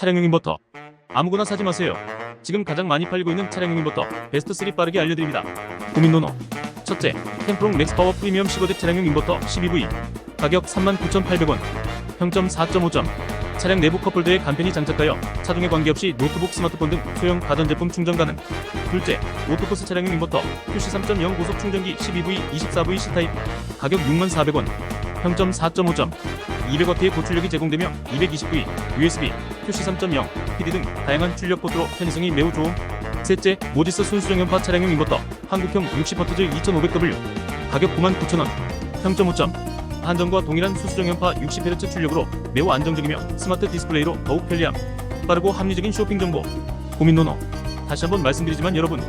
차량용 인버터. 아무거나 사지 마세요. 지금 가장 많이 팔리고 있는 차량용 인버터 베스트 3 빠르게 알려드립니다. 고민 노노. 첫째, 텐프롱 맥스 파워 프리미엄 15대 차량용 인버터 12V. 가격 39,800원. 평점 4.5점. 차량 내부 컵홀더에 간편히 장착하여 차종에 관계없이 노트북, 스마트폰 등 소형 가전제품 충전 가능. 둘째, 오토포스 차량용 인버터 QC 3.0 고속 충전기 12V, 24V C타입. 가격 64,400원. 평점 4.5점. 200W의 고출력이 제공되며 220V, USB, QC 3.0, PD 등 다양한 출력 포트로 편의성이 매우 좋음. 셋째, 모디스 순수정 연파 차량용 인버터 한국형 60Hz 2500W 가격 99,000원. 평점 5점. 한전과 동일한 수수정 연파 60Hz 출력으로 매우 안정적이며 스마트 디스플레이로 더욱 편리함. 빠르고 합리적인 쇼핑 정보. 고민 노노. 다시 한번 말씀드리지만 여러분,